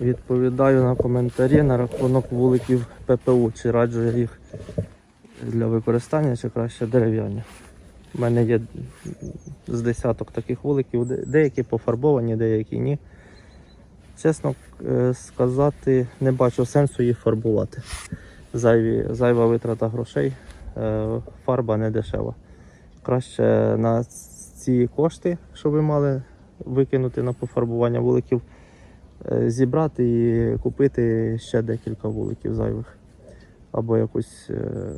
Відповідаю на коментарі на рахунок вуликів ППУ, чи раджу я їх для використання, чи краще дерев'яні. У мене є з десяток таких вуликів, деякі пофарбовані, деякі ні. Чесно е, сказати, не бачу сенсу їх фарбувати. Зайві, зайва витрата грошей, е, фарба не дешева. Краще на ці кошти, що ви мали викинути на пофарбування вуликів, зібрати і купити ще декілька вуликів зайвих. Або якусь, е,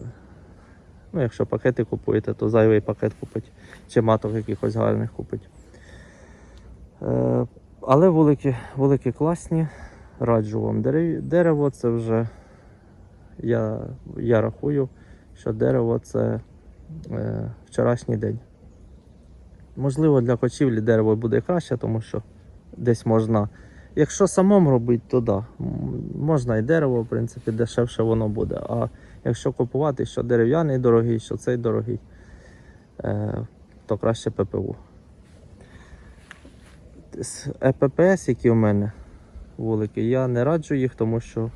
ну якщо пакети купуєте, то зайвий пакет купить, чи маток якихось гарних купить. Е, Але вулики, вулики класні, раджу вам. Дерево це вже я, я рахую, що дерево це е, вчорашній день. Можливо, для кочівлі дерево буде краще, тому що десь можна. Якщо самому робити, то да. Можна і дерево, в принципі, дешевше воно буде. А якщо купувати, що дерев'яний дорогий, що цей дорогий, е, то краще ППУ. З ЕППС, які у мене вулики, я не раджу їх, тому що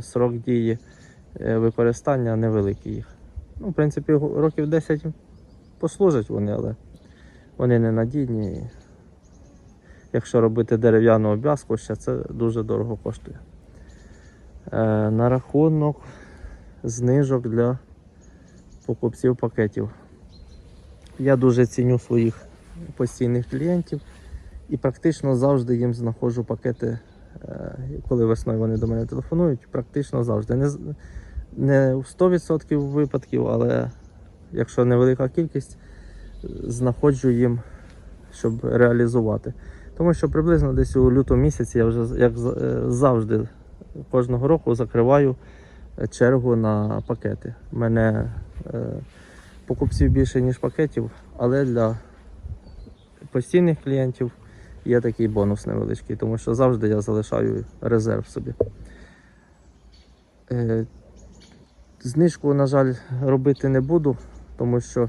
срок дії е, використання невеликий їх. Ну, в принципі, років 10 послужать вони, але вони не надійні. І Якщо робити дерев'яну обв'язку, ще це дуже дорого коштує. Е, на рахунок знижок для покупців пакетів. Я дуже ціню своїх постійних клієнтів і практично завжди їм знаходжу пакети, е, коли весною вони до мене телефонують, практично завжди. Не, не в 100% випадків, але якщо невелика кількість, знаходжу їм, щоб реалізувати. Тому що приблизно десь у лютому місяці я вже як е, завжди кожного року закриваю е, чергу на пакети. У мене е, покупців більше, ніж пакетів, але для постійних клієнтів є такий бонус невеличкий, тому що завжди я залишаю резерв собі. Знижку, на жаль, робити не буду, тому що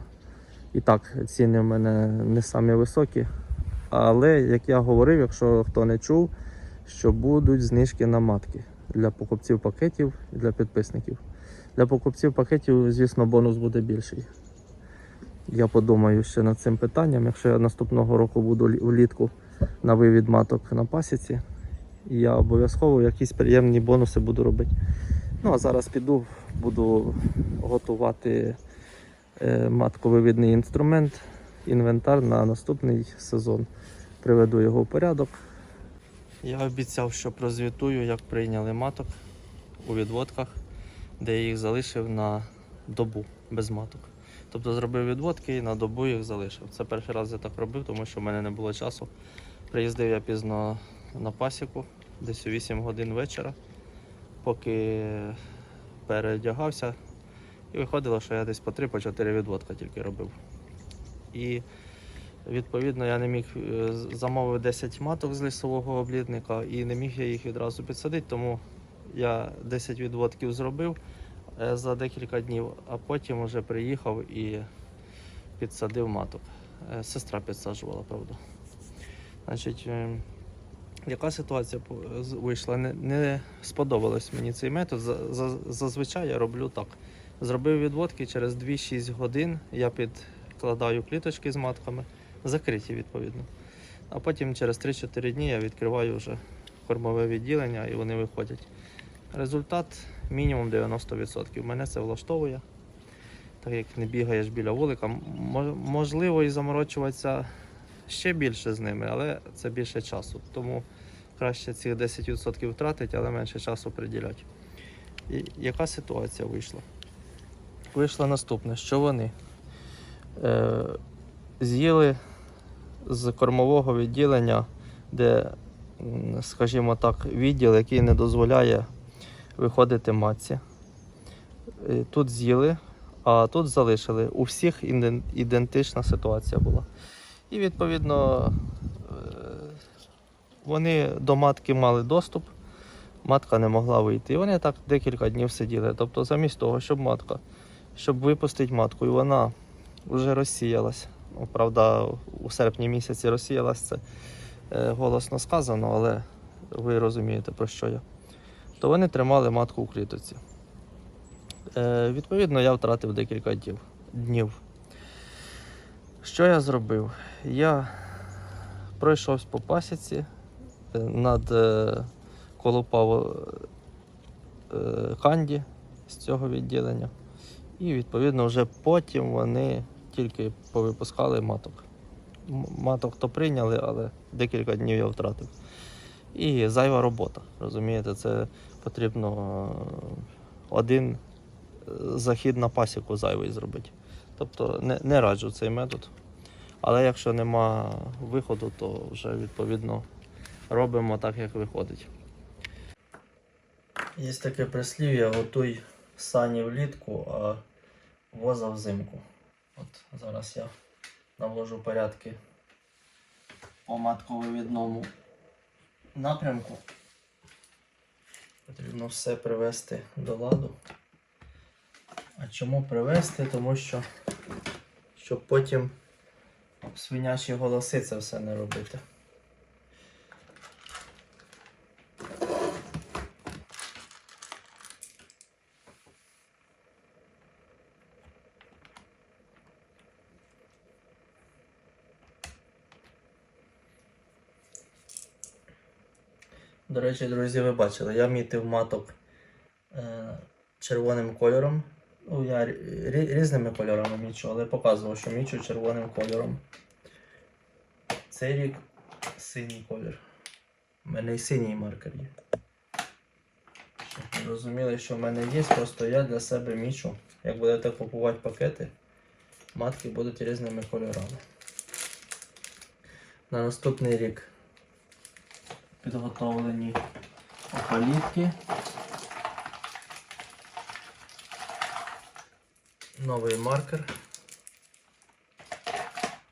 і так ціни в мене не самі високі. Але, як я говорив, якщо хто не чув, що будуть знижки на матки для покупців пакетів і для підписників. Для покупців пакетів, звісно, бонус буде більший. Я подумаю ще над цим питанням. Якщо я наступного року буду влітку на вивід маток на пасіці, я обов'язково якісь приємні бонуси буду робити. Ну а зараз піду, буду готувати е, матковивідний інструмент, інвентар на наступний сезон. Приведу його в порядок. Я обіцяв, що прозвітую, як прийняли маток у відводках, де я їх залишив на добу без маток. Тобто зробив відводки і на добу їх залишив. Це перший раз я так робив, тому що в мене не було часу. Приїздив я пізно на пасіку, десь у 8 годин вечора, поки переодягався. І виходило, що я десь по 3-4 відводка тільки робив. І відповідно я не міг е, з- замовив 10 маток з лісового облідника і не міг я їх відразу підсадити, тому я 10 відводків зробив е, за декілька днів, а потім вже приїхав і підсадив маток. Е, Сестра підсаджувала, правда. Значить, яка ситуація вийшла? Не, не сподобалось мені цей метод. За- за- Зазвичай я роблю так. Зробив відводки через 2-6 годин. Я підкладаю кліточки з матками, закриті відповідно. А потім через 3-4 дні я відкриваю вже кормове відділення і вони виходять. Результат мінімум 90%. Мене це влаштовує. Так як не бігаєш біля вулика. Можливо, і заморочуватися ще більше з ними, але це більше часу. Тому краще цих 10% втратити, але менше часу приділяти. І яка ситуація вийшла? Вийшло наступне, що вони з'їли з кормового відділення, де, скажімо так, відділ, який не дозволяє виходити матці. Е, Тут з'їли, а тут залишили. У всіх ідентична ситуація була. І відповідно е, вони до матки мали доступ, матка не могла вийти. І вони так декілька днів сиділи. Тобто, замість того, щоб матка, щоб випустити матку, і вона вже розсіялась. Ну, правда, у серпні місяці розсіялась це е, голосно сказано, але ви розумієте про що я. То вони тримали матку у клітоці. Е, відповідно, я втратив декілька днів. днів. Що я зробив? Я пройшовся по пасіці, е, над е, колупав е, канді з цього відділення. І відповідно вже потім вони тільки повипускали маток. Маток то прийняли, але декілька днів я втратив. І зайва робота. Розумієте, це потрібно е, один е, захід на пасіку зайвий зробити. Тобто не, не раджу цей метод. Але якщо нема виходу, то вже відповідно робимо так, як виходить. Є таке прислів'я, готуй сані влітку, а воза взимку. От зараз я навожу порядки по матковивідному напрямку. Потрібно все привести до ладу. А чому привести? Тому що щоб потім свинячі голоси це все не робити. До речі, друзі, ви бачили, я мітив маток е, червоним кольором. Ну, я рі- рі- різними кольорами мічу, але показував, що мічу червоним кольором. Цей рік синій колір. У мене і синій маркер є. Щоб ви розуміли, що в мене є, просто я для себе мічу. Як будете купувати пакети, матки будуть різними кольорами. На наступний рік підготовлені опалітки. Новий маркер.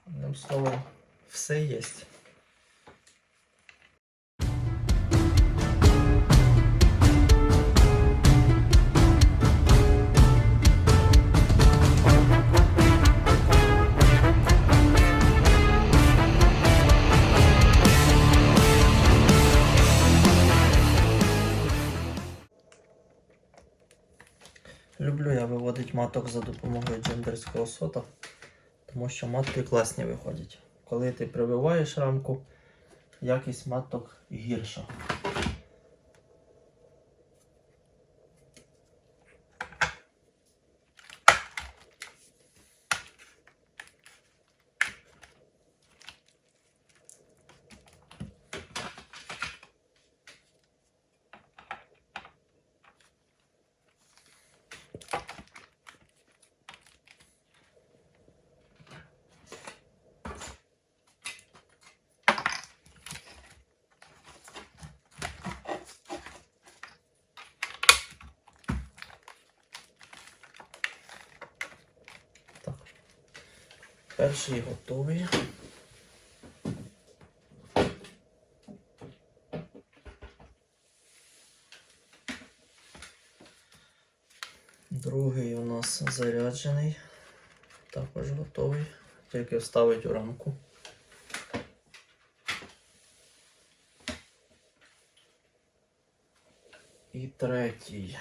Одним словом, все є. Маток за допомогою джендерського сота, тому що матки класні виходять. Коли ти прививаєш рамку, якість маток гірша. Перший готовий. Другий у нас заряджений. Також готовий. Тільки вставить у рамку. І третій.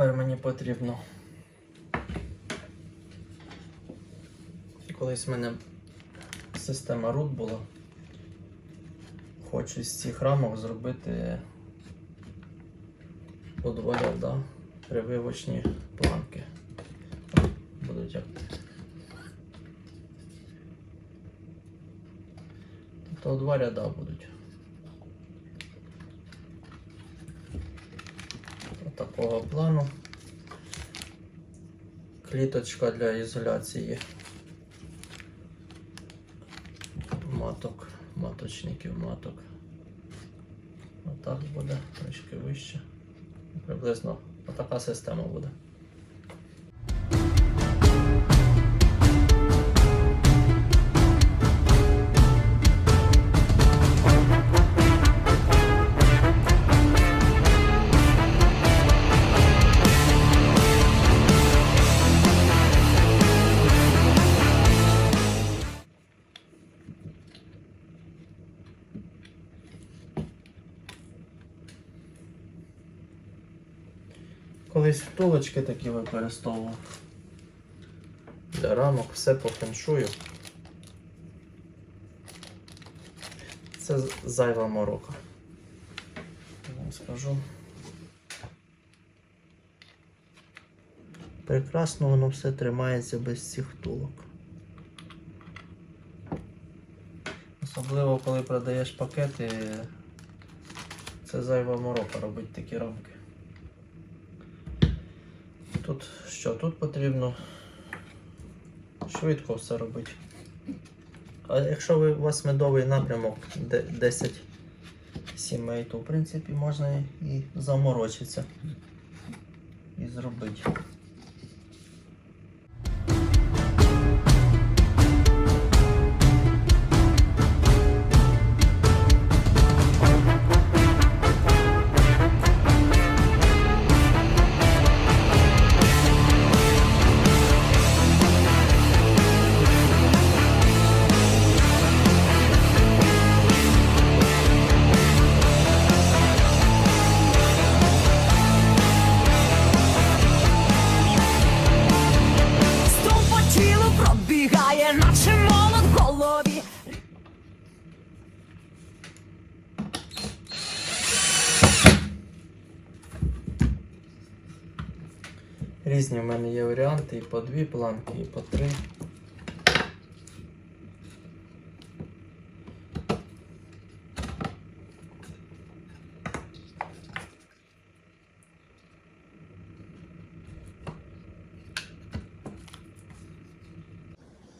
Тепер мені потрібно. Колись в мене система root була. Хочу з цих рамок зробити по два ряда прививочні планки. Будуть як. Тобто два ряда будуть. Такого плану. кліточка для ізоляції маток, маточників маток. Отак буде, трішки вище. Приблизно отака система буде. Втулочки такі використовував. Для рамок все по феншую. Це зайва морока. Я вам скажу. Прекрасно воно все тримається без цих втулок. Особливо коли продаєш пакети, це зайва морока робить такі рамки. Тут що? Тут потрібно швидко все робити. А якщо ви, у вас медовий напрямок 10 сімей, то в принципі можна і заморочитися і зробити. Різні в мене є варіанти і по дві планки, і по три.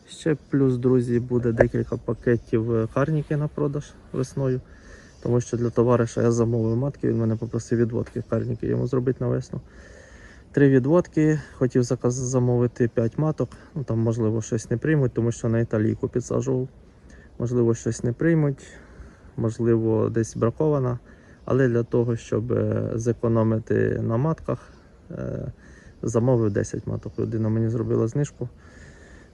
Ще плюс, друзі, буде декілька пакетів е, карніки на продаж весною. Тому що для товариша я замовив матки, він мене попросив відводки карніки йому зробити на весну. Три відводки, хотів замовити 5 маток. Ну там, можливо, щось не приймуть, тому що на італійку підсаджував. Можливо, щось не приймуть, можливо, десь бракована. Але для того, щоб е, зекономити на матках, е, замовив 10 маток. Людина мені зробила знижку.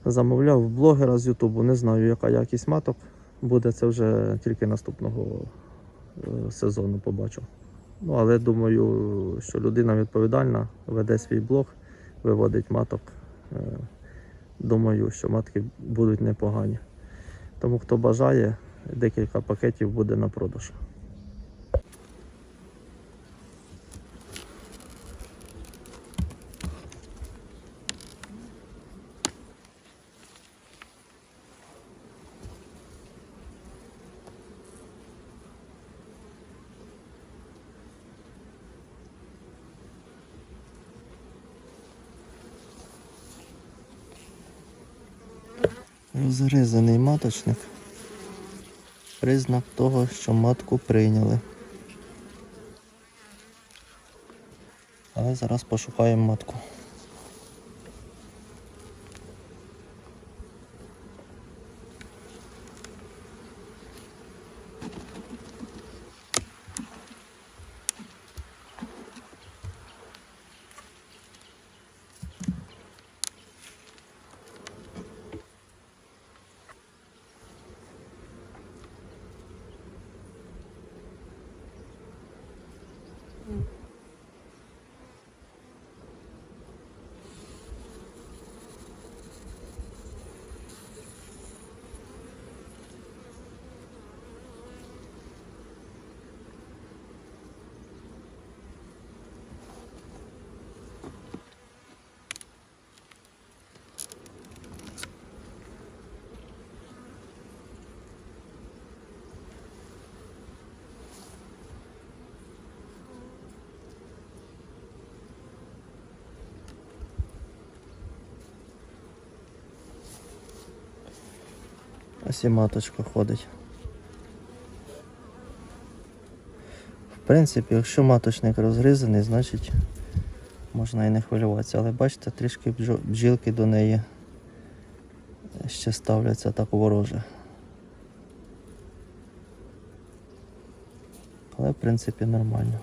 Замовляв блогера з Ютубу. Не знаю, яка якість маток. Буде це вже тільки наступного е, сезону побачу. Ну, але думаю, що людина відповідальна, веде свій блог, виводить маток. Е, Думаю, що матки будуть непогані. Тому хто бажає, декілька пакетів буде на продаж. Розрізаний маточник. Признак того, що матку прийняли. Але зараз пошукаємо матку. Ось і маточка ходить. В принципі, якщо маточник розгризаний, значить можна і не хвилюватися. Але бачите, трішки бджілки до неї ще ставляться так вороже. Але в принципі нормально.